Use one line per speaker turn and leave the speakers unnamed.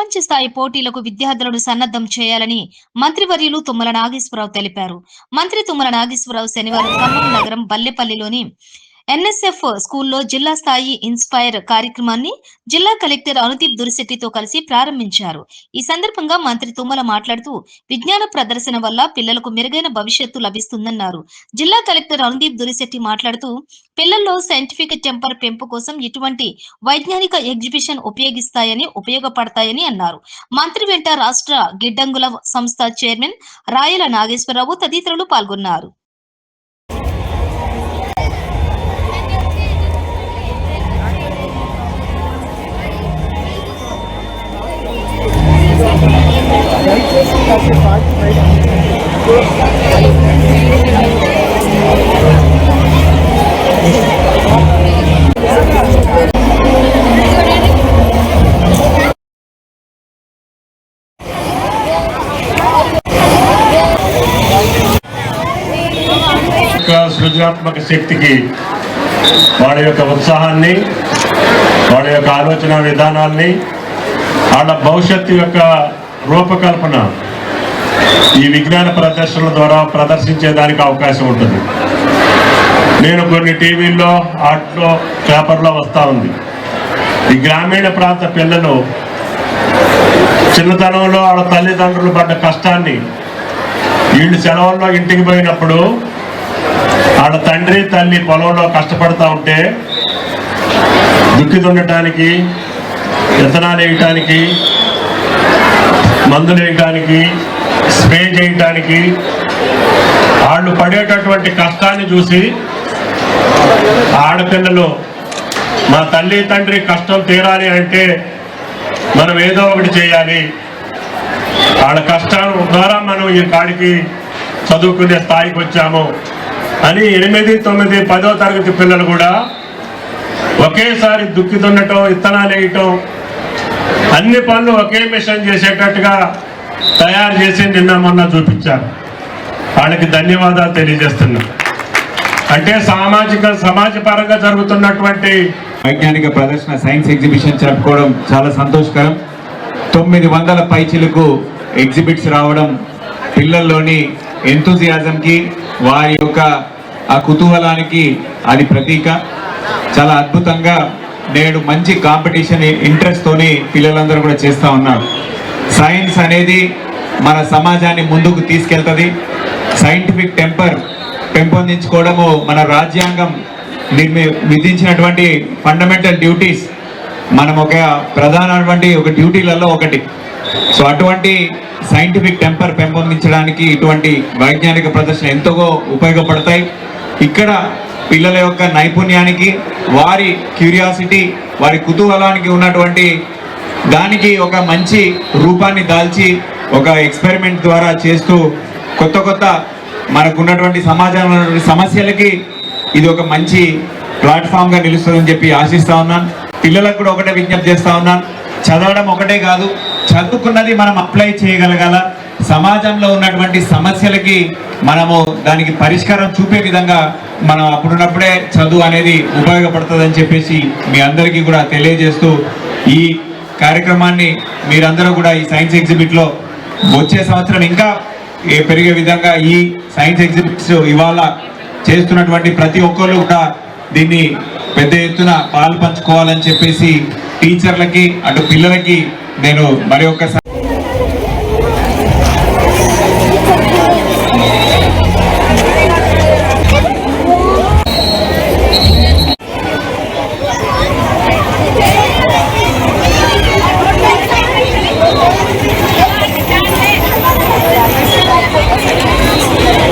ప్రపంచ స్థాయి పోటీలకు విద్యార్థులను సన్నద్ధం చేయాలని మంత్రివర్యులు తుమ్మల నాగేశ్వరరావు తెలిపారు. మంత్రి తుమ్మల నాగేశ్వరరావు శనివారం ఖమ్మం నగరం బల్లెపల్లిలోని ఎన్ఎస్ఎఫ్ స్కూల్లో జిల్లా స్థాయి ఇన్స్పైర్ కార్యక్రమాన్ని జిల్లా కలెక్టర్ అనుదీప్ దురిశెట్టితో కలిసి ప్రారంభించారు. ఈ సందర్భంగా మంత్రి తుమ్మల మాట్లాడుతూ విజ్ఞాన ప్రదర్శన వల్ల పిల్లలకు మెరుగైన భవిష్యత్తు లభిస్తుందన్నారు. జిల్లా కలెక్టర్ అనుదీప్ దురిశెట్టి మాట్లాడుతూ పిల్లల్లో సైంటిఫిక్ టెంపర్ పెంపు కోసం ఇటువంటి వైజ్ఞానిక ఎగ్జిబిషన్ ఉపయోగిస్తాయని ఉపయోగపడతాయని అన్నారు. మంత్రి వెంట రాష్ట్ర గిడ్డంగుల సంస్థ చైర్మన్ రాయల నాగేశ్వరరావు తదితరులు పాల్గొన్నారు.
యొక్క సృజనాత్మక శక్తికి వాళ్ళ యొక్క ఉత్సాహాన్ని వాళ్ళ యొక్క ఆలోచన విధానాల్ని వాళ్ళ భవిష్యత్తు యొక్క రూపకల్పన ఈ విజ్ఞాన ప్రదర్శనల ద్వారా ప్రదర్శించేదానికి అవకాశం ఉంటుంది. నేను కొన్ని టీవీల్లో ఆటలో పేపర్లో వస్తూ ఉంది. ఈ గ్రామీణ ప్రాంత పిల్లలు చిన్నతనంలో వాళ్ళ తల్లిదండ్రులు పడ్డ కష్టాన్ని వీళ్ళు సెలవుల్లో ఇంటికి పోయినప్పుడు వాళ్ళ తండ్రి తల్లి పొలంలో కష్టపడతా ఉంటే దుక్కి దున్నటానికి విత్తనాలు వేయటానికి మందులు వేయటానికి స్ప్రే చేయటానికి వాళ్ళు పడేటటువంటి కష్టాన్ని చూసి ఆడపిల్లలు మా తల్లి తండ్రి కష్టం తీరాలి అంటే మనం ఏదో ఒకటి చేయాలి. వాళ్ళ కష్టం ద్వారా మనం ఈ కాడికి చదువుకునే స్థాయికి వచ్చాము. అని ఎనిమిది తొమ్మిది పదో తరగతి పిల్లలు కూడా ఒకేసారి దుక్కి దున్నటం విత్తనాలు వేయటం అన్ని పనులు ఒకే మిషన్ చేసేటట్టుగా తయారు చేసి నిన్న మొన్న చూపించారు. వాళ్ళకి ధన్యవాదాలు తెలియజేస్తున్నా. అంటే సామాజిక సమాజపరంగా జరుగుతున్నటువంటి
వైజ్ఞానిక ప్రదర్శన సైన్స్ ఎగ్జిబిషన్ జరుపుకోవడం చాలా సంతోషకరం. తొమ్మిది వందల పైచిలకు ఎగ్జిబిట్స్ రావడం పిల్లల్లోని ఎంతూజియాజంకి వారి యొక్క ఆ కుతూహలానికి అది ప్రతీక. చాలా అద్భుతంగా నేడు మంచి కాంపిటీషన్ ఇంట్రెస్ట్తోని పిల్లలందరూ కూడా చేస్తూ ఉన్నారు. సైన్స్ అనేది మన సమాజాన్ని ముందుకు తీసుకెళ్తుంది. సైంటిఫిక్ టెంపర్ పెంపొందించుకోవడము మన రాజ్యాంగం నిర్మి విధించినటువంటి ఫండమెంటల్ డ్యూటీస్ మనం ఒక ప్రధానటువంటి ఒక డ్యూటీలలో ఒకటి. సో అటువంటి సైంటిఫిక్ టెంపర్ పెంపొందించడానికి ఇటువంటి వైజ్ఞానిక ప్రదర్శన ఎంతో ఉపయోగపడతాయి? ఇక్కడ పిల్లల యొక్క నైపుణ్యానికి వారి క్యూరియాసిటీ వారి కుతూహలానికి ఉన్నటువంటి దానికి ఒక మంచి రూపాన్ని దాల్చి ఒక ఎక్స్పెరిమెంట్ ద్వారా చేస్తూ కొత్త కొత్త మనకున్నటువంటి సమాజంలో ఉన్నటువంటి సమస్యలకి ఇది ఒక మంచి ప్లాట్ఫామ్గా నిలుస్తుందని చెప్పి ఆశిస్తా ఉన్నాను. పిల్లలకు కూడా ఒకటే విజ్ఞప్తి చేస్తా ఉన్నాను. చదవడం ఒకటే కాదు చదువుకున్నది మనం అప్లై చేయగలగాల. సమాజంలో ఉన్నటువంటి సమస్యలకి మనము దానికి పరిష్కారం చూపే విధంగా మనం అప్పుడున్నప్పుడే చదువు అనేది ఉపయోగపడుతుందని చెప్పేసి మీ అందరికీ కూడా తెలియజేస్తూ ఈ కార్యక్రమాన్ని మీరందరూ కూడా ఈ సైన్స్ ఎగ్జిబిట్లో వచ్చే సంవత్సరం ఇంకా పెరిగే విధంగా ఈ సైన్స్ ఎగ్జిబిట్స్ ఇవాళ చేస్తున్నటువంటి ప్రతి ఒక్కరు కూడా దీన్ని పెద్ద ఎత్తున పాలు పంచుకోవాలని చెప్పేసి టీచర్లకి అటు పిల్లలకి నేను మరి ఒక్కసారి